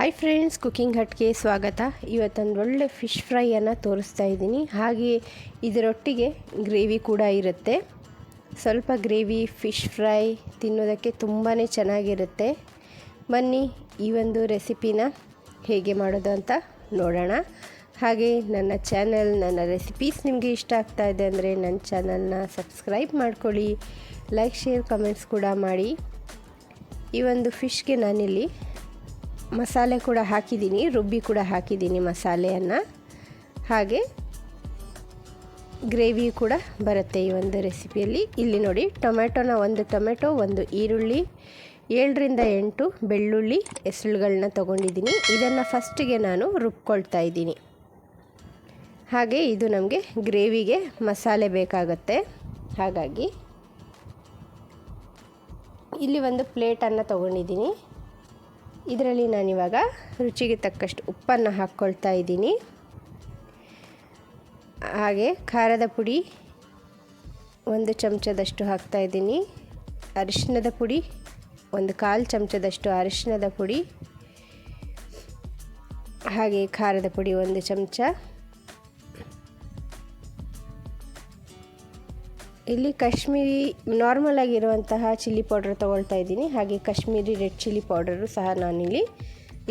Hi friends cooking ಹಟ್ಗೆ ಸ್ವಾಗತ. ಇವತ್ತೊಂದು ಒಳ್ಳೆ ಫಿಶ್ ಫ್ರೈಯನ್ನು ತೋರಿಸ್ತಾ ಇದ್ದೀನಿ. ಹಾಗೆ ಇದರೊಟ್ಟಿಗೆ ಗ್ರೇವಿ ಕೂಡ ಇರುತ್ತೆ. ಸ್ವಲ್ಪ ಗ್ರೇವಿ ಫಿಶ್ ಫ್ರೈ ತಿನ್ನೋದಕ್ಕೆ ತುಂಬಾ ಚೆನ್ನಾಗಿರುತ್ತೆ. ಬನ್ನಿ ಈ ಒಂದು ರೆಸಿಪಿನ ಹೇಗೆ ಮಾಡೋದು ಅಂತ ನೋಡೋಣ. ಹಾಗೆ ನನ್ನ ಚಾನಲ್ ನನ್ನ ರೆಸಿಪೀಸ್ ನಿಮಗೆ ಇಷ್ಟ ಆಗ್ತಾ ಇದೆ ಅಂದರೆ ನನ್ನ ಚಾನಲ್ನ ಸಬ್ಸ್ಕ್ರೈಬ್ ಮಾಡ್ಕೊಳ್ಳಿ. ಲೈಕ್ ಶೇರ್ ಕಮೆಂಟ್ಸ್ ಕೂಡ ಮಾಡಿ. ಈ ಒಂದು ಫಿಶ್ಗೆ ನಾನಿಲ್ಲಿ ಮಸಾಲೆ ಕೂಡ ಹಾಕಿದ್ದೀನಿ, ರುಬ್ಬಿ ಕೂಡ ಹಾಕಿದ್ದೀನಿ ಮಸಾಲೆಯನ್ನು. ಹಾಗೆ ಗ್ರೇವಿ ಕೂಡ ಬರುತ್ತೆ ಈ ಒಂದು ರೆಸಿಪಿಯಲ್ಲಿ. ಇಲ್ಲಿ ನೋಡಿ ಟೊಮೆಟೊನ ಒಂದು ಟೊಮೆಟೊ ಒಂದು ಈರುಳ್ಳಿ, ಏಳರಿಂದ ಎಂಟು ಬೆಳ್ಳುಳ್ಳಿ ಹೆಸರುಗಳನ್ನ ತೊಗೊಂಡಿದ್ದೀನಿ. ಇದನ್ನು ಫಸ್ಟಿಗೆ ನಾನು ರುಬ್ಕೊಳ್ತಾ ಇದ್ದೀನಿ. ಹಾಗೆ ಇದು ನಮಗೆ ಗ್ರೇವಿಗೆ ಮಸಾಲೆ ಬೇಕಾಗುತ್ತೆ. ಹಾಗಾಗಿ ಇಲ್ಲಿ ಒಂದು ಪ್ಲೇಟನ್ನು ತೊಗೊಂಡಿದ್ದೀನಿ. ಇದರಲ್ಲಿ ನಾನಿವಾಗ ರುಚಿಗೆ ತಕ್ಕಷ್ಟು ಉಪ್ಪನ್ನು ಹಾಕ್ಕೊಳ್ತಾ ಇದ್ದೀನಿ. ಹಾಗೆ ಖಾರದ ಪುಡಿ ಒಂದು ಚಮಚದಷ್ಟು ಹಾಕ್ತಾ ಇದ್ದೀನಿ. ಅರಿಶಿಣದ ಪುಡಿ, ಒಂದು ಕಾಲು ಚಮಚದಷ್ಟು ಅರಿಶಿಣದ ಪುಡಿ, ಹಾಗೆ ಖಾರದ ಪುಡಿ ಒಂದು ಚಮಚ. ಇಲ್ಲಿ ಕಾಶ್ಮೀರಿ ನಾರ್ಮಲ್ ಆಗಿರುವಂತಹ ಚಿಲ್ಲಿ ಪೌಡರ್ ತೊಗೊಳ್ತಾ ಇದ್ದೀನಿ. ಹಾಗೆ ಕಾಶ್ಮೀರಿ ರೆಡ್ ಚಿಲ್ಲಿ ಪೌಡರು ಸಹ ನಾನಿಲ್ಲಿ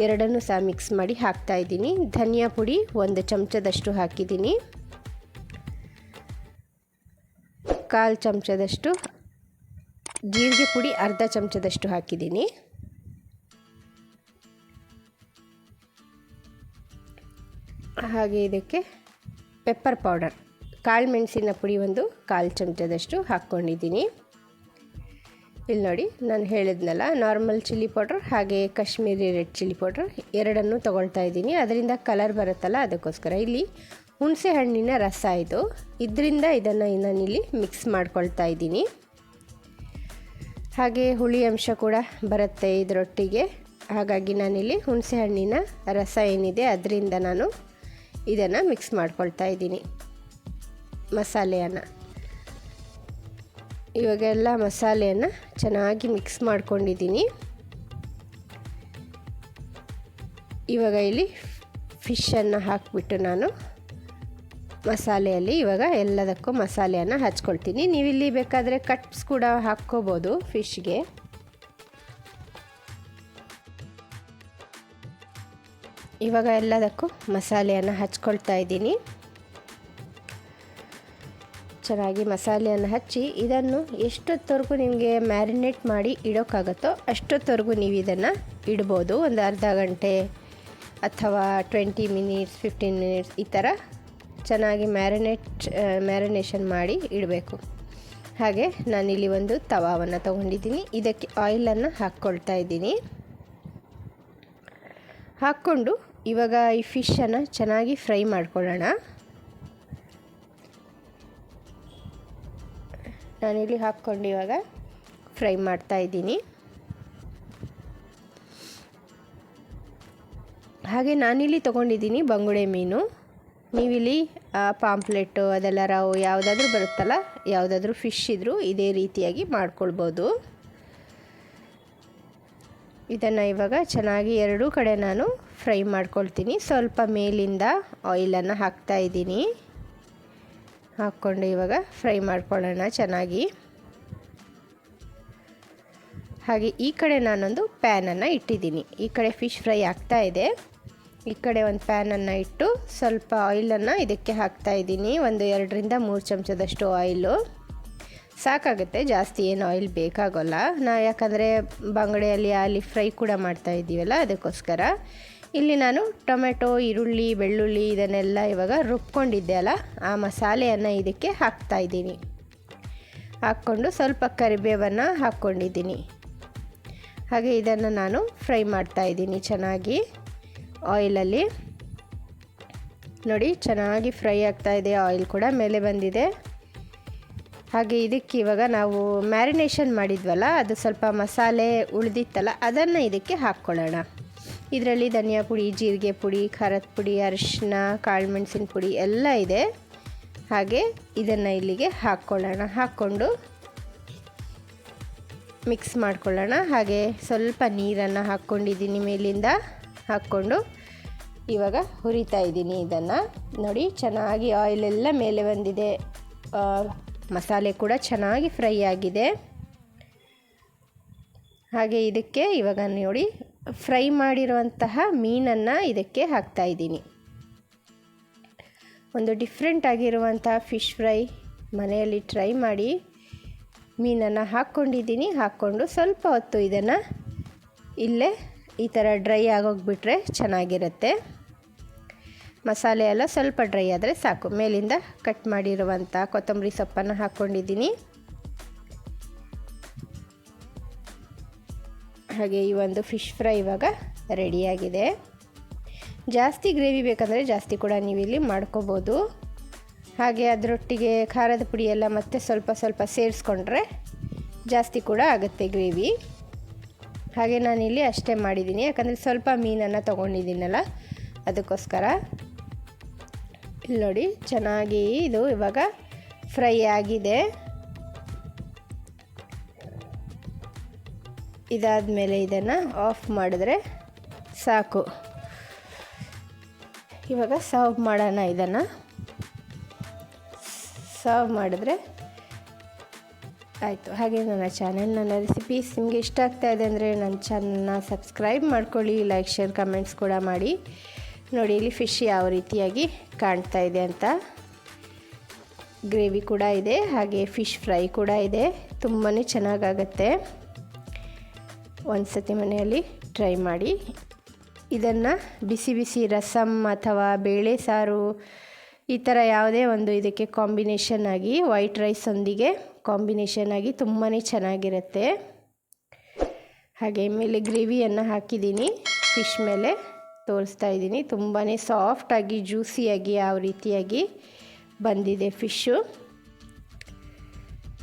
ಎರಡನ್ನೂ ಸಹ ಮಿಕ್ಸ್ ಮಾಡಿ ಹಾಕ್ತಾ ಇದ್ದೀನಿ. ಧನಿಯಾ ಪುಡಿ ಒಂದು ಚಮಚದಷ್ಟು ಹಾಕಿದ್ದೀನಿ. ಕಾಲು ಚಮಚದಷ್ಟು, ಜೀರಿಗೆ ಪುಡಿ ಅರ್ಧ ಚಮಚದಷ್ಟು ಹಾಕಿದ್ದೀನಿ. ಹಾಗೆ ಇದಕ್ಕೆ ಪೆಪ್ಪರ್ ಪೌಡರ್ ಕಾಳು ಮೆಣಸಿನ ಪುಡಿ ಒಂದು ಕಾಲು ಚಮಚದಷ್ಟು ಹಾಕ್ಕೊಂಡಿದ್ದೀನಿ. ಇಲ್ಲಿ ನೋಡಿ, ನಾನು ಹೇಳಿದ್ನಲ್ಲ ನಾರ್ಮಲ್ ಚಿಲ್ಲಿ ಪೌಡ್ರ್ ಹಾಗೆ ಕಾಶ್ಮೀರಿ ರೆಡ್ ಚಿಲ್ಲಿ ಪೌಡ್ರ್ ಎರಡನ್ನೂ ತೊಗೊಳ್ತಾ ಇದ್ದೀನಿ. ಅದರಿಂದ ಕಲರ್ ಬರುತ್ತಲ್ಲ, ಅದಕ್ಕೋಸ್ಕರ. ಇಲ್ಲಿ ಹುಣಸೆ ಹಣ್ಣಿನ ರಸ ಇದು. ಇದರಿಂದ ಇದನ್ನು ನಾನಿಲ್ಲಿ ಮಿಕ್ಸ್ ಮಾಡ್ಕೊಳ್ತಾ ಇದ್ದೀನಿ. ಹಾಗೆ ಹುಳಿ ಅಂಶ ಕೂಡ ಬರುತ್ತೆ ಇದರೊಟ್ಟಿಗೆ. ಹಾಗಾಗಿ ನಾನಿಲ್ಲಿ ಹುಣಸೆ ಹಣ್ಣಿನ ರಸ ಏನಿದೆ, ಅದರಿಂದ ನಾನು ಇದನ್ನು ಮಿಕ್ಸ್ ಮಾಡ್ಕೊಳ್ತಾ ಇದ್ದೀನಿ. ಮಸಾಲೆಯನ್ನು. ಇವಾಗೆಲ್ಲ ಮಸಾಲೆಯನ್ನು ಚೆನ್ನಾಗಿ ಮಿಕ್ಸ್ ಮಾಡ್ಕೊಂಡಿದ್ದೀನಿ. ಇವಾಗ ಇಲ್ಲಿ ಫಿಶನ್ನು ಹಾಕಿಬಿಟ್ಟು ನಾನು ಮಸಾಲೆಯಲ್ಲಿ ಇವಾಗ ಎಲ್ಲದಕ್ಕೂ ಮಸಾಲೆಯನ್ನು ಹಚ್ಕೊಳ್ತೀನಿ. ನೀವಿಲ್ಲಿ ಬೇಕಾದರೆ ಕಟ್ಸ್ ಕೂಡ ಹಾಕ್ಕೋಬೋದು ಫಿಶ್ಗೆ ಇವಾಗ ಎಲ್ಲದಕ್ಕೂ ಮಸಾಲೆಯನ್ನು ಹಚ್ಕೊಳ್ತಾ ಇದ್ದೀನಿ. ಚೆನ್ನಾಗಿ ಮಸಾಲೆಯನ್ನು ಹಚ್ಚಿ ಇದನ್ನು ಎಷ್ಟೊತ್ತವರೆಗೂ ನಿಮಗೆ ಮ್ಯಾರಿನೇಟ್ ಮಾಡಿ ಇಡೋಕ್ಕಾಗತ್ತೋ ಅಷ್ಟೊತ್ತವರೆಗೂ ನೀವು ಇದನ್ನು ಇಡ್ಬೋದು. ಒಂದು ಅರ್ಧ ಗಂಟೆ ಅಥವಾ ಟ್ವೆಂಟಿ ಮಿನಿಟ್ಸ್, ಫಿಫ್ಟೀನ್ ಮಿನಿಟ್ಸ್ ಈ ಥರ ಚೆನ್ನಾಗಿ ಮ್ಯಾರಿನೇಟ್ ಮ್ಯಾರಿನೇಷನ್ ಮಾಡಿ ಇಡಬೇಕು. ಹಾಗೆ ನಾನಿಲ್ಲಿ ಒಂದು ತವಾವನ್ನು ತೊಗೊಂಡಿದ್ದೀನಿ. ಇದಕ್ಕೆ ಆಯಿಲನ್ನು ಹಾಕ್ಕೊಳ್ತಾ ಇದ್ದೀನಿ. ಹಾಕ್ಕೊಂಡು ಇವಾಗ ಈ ಫಿಶನ್ನು ಚೆನ್ನಾಗಿ ಫ್ರೈ ಮಾಡ್ಕೊಳ್ಳೋಣ. ನಾನಿಲ್ಲಿ ಹಾಕ್ಕೊಂಡು ಇವಾಗ ಫ್ರೈ ಮಾಡ್ತಾ ಇದ್ದೀನಿ. ಹಾಗೆ ನಾನಿಲ್ಲಿ ತೊಗೊಂಡಿದ್ದೀನಿ ಬಂಗುಡೆ ಮೀನು. ನೀವಿಲ್ಲಿ ಪಾಂಪ್ಲೆಟ್ಟು ಅದೆಲ್ಲ ರಾವು ಯಾವುದಾದ್ರೂ ಬರುತ್ತಲ್ಲ, ಯಾವುದಾದ್ರೂ ಫಿಶ್ ಇದ್ದರೂ ಇದೇ ರೀತಿಯಾಗಿ ಮಾಡ್ಕೊಳ್ಬೋದು. ಇದನ್ನು ಇವಾಗ ಚೆನ್ನಾಗಿ ಎರಡೂ ಕಡೆ ನಾನು ಫ್ರೈ ಮಾಡ್ಕೊಳ್ತೀನಿ. ಸ್ವಲ್ಪ ಮೇಲಿಂದ ಆಯಿಲನ್ನು ಹಾಕ್ತಾ ಇದ್ದೀನಿ. ಹಾಕ್ಕೊಂಡು ಇವಾಗ ಫ್ರೈ ಮಾಡ್ಕೊಳ್ಳೋಣ ಚೆನ್ನಾಗಿ. ಹಾಗೆ ಈ ಕಡೆ ನಾನೊಂದು ಪ್ಯಾನನ್ನು ಇಟ್ಟಿದ್ದೀನಿ. ಈ ಕಡೆ ಫಿಶ್ ಫ್ರೈ ಆಗ್ತಾ ಇದೆ. ಈ ಕಡೆ ಒಂದು ಪ್ಯಾನನ್ನು ಇಟ್ಟು ಸ್ವಲ್ಪ ಆಯಿಲನ್ನು ಇದಕ್ಕೆ ಹಾಕ್ತಾ ಇದ್ದೀನಿ. ಒಂದು ಎರಡರಿಂದ ಮೂರು ಚಮಚದಷ್ಟು ಆಯಿಲು. ಸಾಕಾಗುತ್ತೆ, ಜಾಸ್ತಿ ಏನು ಆಯಿಲ್ ಬೇಕಾಗೋಲ್ಲ. ನಾವು ಯಾಕಂದರೆ ಬಂಗಡೆಯಲ್ಲಿ ಅಲ್ಲಿ ಫ್ರೈ ಕೂಡ ಮಾಡ್ತಾ ಇದ್ದೀವಲ್ಲ ಅದಕ್ಕೋಸ್ಕರ. ಇಲ್ಲಿ ನಾನು ಟೊಮೆಟೊ, ಈರುಳ್ಳಿ, ಬೆಳ್ಳುಳ್ಳಿ ಇದನ್ನೆಲ್ಲ ಇವಾಗ ರುಬ್ಕೊಂಡಿದ್ದೆ ಅಲ್ಲ, ಆ ಮಸಾಲೆಯನ್ನು ಇದಕ್ಕೆ ಹಾಕ್ತಾ ಇದ್ದೀನಿ. ಹಾಕ್ಕೊಂಡು ಸ್ವಲ್ಪ ಕರಿಬೇವನ್ನು ಹಾಕ್ಕೊಂಡಿದ್ದೀನಿ. ಹಾಗೆ ಇದನ್ನು ನಾನು ಫ್ರೈ ಮಾಡ್ತಾ ಇದ್ದೀನಿ ಚೆನ್ನಾಗಿ. ಆಯಿಲಲ್ಲಿ ನೋಡಿ, ಚೆನ್ನಾಗಿ ಫ್ರೈ ಆಗ್ತಾ ಇದೆ ಆಯಿಲ್ ಕೂಡ ಮೇಲೆ ಬಂದಿದೆ. ಹಾಗೆ ಇದಕ್ಕೆ ಇವಾಗ ನಾವು ಮ್ಯಾರಿನೇಷನ್ ಮಾಡಿದ್ವಲ್ಲ, ಅದು ಸ್ವಲ್ಪ ಮಸಾಲೆ ಉಳಿದಿತ್ತಲ್ಲ, ಅದನ್ನು ಇದಕ್ಕೆ ಹಾಕ್ಕೊಳ್ಳೋಣ. ಇದರಲ್ಲಿ ಧನಿಯಾ ಪುಡಿ, ಜೀರಿಗೆ ಪುಡಿ, ಖಾರದ ಪುಡಿ ಅರಿಶಿನ ಕಾಳುಮೆಣಸಿನ ಪುಡಿ ಎಲ್ಲ ಇದೆ. ಹಾಗೆ ಇದನ್ನು ಇಲ್ಲಿಗೆ ಹಾಕ್ಕೊಳ್ಳೋಣ. ಹಾಕ್ಕೊಂಡು ಮಿಕ್ಸ್ ಮಾಡ್ಕೊಳ್ಳೋಣ. ಹಾಗೆ ಸ್ವಲ್ಪ ನೀರನ್ನು ಹಾಕ್ಕೊಂಡಿದ್ದೀನಿ ಮೇಲಿಂದ. ಹಾಕ್ಕೊಂಡು ಇವಾಗ ಹುರಿತಾ ಇದ್ದೀನಿ ಇದನ್ನು. ನೋಡಿ, ಚೆನ್ನಾಗಿ ಆಯಿಲೆಲ್ಲ ಮೇಲೆ ಬಂದಿದೆ. ಮಸಾಲೆ ಕೂಡ ಚೆನ್ನಾಗಿ ಫ್ರೈ ಆಗಿದೆ. ಹಾಗೆ ಇದಕ್ಕೆ ಇವಾಗ ನೋಡಿ ಫ್ರೈ ಮಾಡಿರುವಂತಹ ಮೀನನ್ನು ಇದಕ್ಕೆ ಹಾಕ್ತಾ ಇದ್ದೀನಿ. ಒಂದು ಡಿಫ್ರೆಂಟ್ ಆಗಿರುವಂತಹ ಫಿಶ್ ಫ್ರೈ ಮನೆಯಲ್ಲಿ ಟ್ರೈ ಮಾಡಿ ಮೀನನ್ನು ಹಾಕ್ಕೊಂಡಿದ್ದೀನಿ. ಹಾಕ್ಕೊಂಡು ಸ್ವಲ್ಪ ಹೊತ್ತು ಇದನ್ನು ಇಲ್ಲೇ ಈ ಥರ ಡ್ರೈ ಆಗೋಗ್ಬಿಟ್ರೆ ಚೆನ್ನಾಗಿರುತ್ತೆ. ಮಸಾಲೆ ಎಲ್ಲ ಸ್ವಲ್ಪ ಡ್ರೈ ಆದರೆ ಸಾಕು. ಮೇಲಿಂದ ಕಟ್ ಮಾಡಿರುವಂಥ ಕೊತ್ತಂಬರಿ ಸೊಪ್ಪನ್ನು ಹಾಕ್ಕೊಂಡಿದ್ದೀನಿ. ಹಾಗೆ ಈ ಒಂದು ಫಿಶ್ ಫ್ರೈ ಇವಾಗ ರೆಡಿಯಾಗಿದೆ ಜಾಸ್ತಿ ಗ್ರೇವಿ ಬೇಕಂದರೆ ಜಾಸ್ತಿ ಕೂಡ ನೀವು ಇಲ್ಲಿ ಮಾಡ್ಕೋಬೋದು. ಹಾಗೆ ಅದರೊಟ್ಟಿಗೆ ಖಾರದ ಪುಡಿ ಎಲ್ಲ ಮತ್ತೆ ಸ್ವಲ್ಪ ಸ್ವಲ್ಪ ಸೇರಿಸ್ಕೊಂಡ್ರೆ ಜಾಸ್ತಿ ಕೂಡ ಆಗುತ್ತೆ ಗ್ರೇವಿ ಹಾಗೆ ನಾನಿಲ್ಲಿ ಅಷ್ಟೇ ಮಾಡಿದ್ದೀನಿ. ಯಾಕಂದರೆ ಸ್ವಲ್ಪ ಮೀನನ್ನು ತೊಗೊಂಡಿದ್ದೀನಲ್ಲ, ಅದಕ್ಕೋಸ್ಕರ. ಇಲ್ಲಿ ನೋಡಿ, ಚೆನ್ನಾಗಿ ಇದು ಇವಾಗ ಫ್ರೈ ಆಗಿದೆ. ಇದಾದಮೇಲೆ ಇದನ್ನು ಆಫ್ ಮಾಡಿದ್ರೆ ಸಾಕು. ಇವಾಗ ಸರ್ವ್ ಮಾಡೋಣ ಇದನ್ನು. ಸರ್ವ್ ಮಾಡಿದ್ರೆ ಆಯಿತು. ಹಾಗೆ ನನ್ನ ಚಾನೆಲ್ ನನ್ನ ರೆಸಿಪೀಸ್ ನಿಮಗೆ ಇಷ್ಟ ಆಗ್ತಾ ಇದೆ ಅಂದರೆ ನನ್ನ ಚಾನಲ್ನ ಸಬ್ಸ್ಕ್ರೈಬ್ ಮಾಡ್ಕೊಳ್ಳಿ ಲೈಕ್ ಶೇರ್ ಕಮೆಂಟ್ಸ್ ಕೂಡ ಮಾಡಿ. ನೋಡಿ, ಇಲ್ಲಿ ಫಿಶ್ ಯಾವ ರೀತಿಯಾಗಿ ಕಾಣ್ತಾ ಇದೆ ಅಂತ. ಗ್ರೇವಿ ಕೂಡ ಇದೆ, ಹಾಗೆ ಫಿಶ್ ಫ್ರೈ ಕೂಡ ಇದೆ. ತುಂಬಾ ಚೆನ್ನಾಗಾಗತ್ತೆ. ಒಂದು ಸತಿ ಮನೆಯಲ್ಲಿ ಟ್ರೈ ಮಾಡಿ. ಇದನ್ನು ಬಿಸಿ ಬಿಸಿ ರಸಮ್ ಅಥವಾ ಬೇಳೆ ಸಾರು ಈ ಥರ ಯಾವುದೇ ಒಂದು ಇದಕ್ಕೆ ಕಾಂಬಿನೇಷನ್ ಆಗಿ ವೈಟ್ ರೈಸೊಂದಿಗೆ ಕಾಂಬಿನೇಷನ್ ಆಗಿ ತುಂಬಾ ಚೆನ್ನಾಗಿರುತ್ತೆ. ಹಾಗೆ ಮೇಲೆ ಗ್ರೇವಿಯನ್ನು ಹಾಕಿದ್ದೀನಿ. ಫಿಶ್ ಮೇಲೆ ತೋರಿಸ್ತಾ ಇದ್ದೀನಿ. ತುಂಬಾ ಸಾಫ್ಟಾಗಿ ಜ್ಯೂಸಿಯಾಗಿ ಯಾವ ರೀತಿಯಾಗಿ ಬಂದಿದೆ ಫಿಶ್ಶು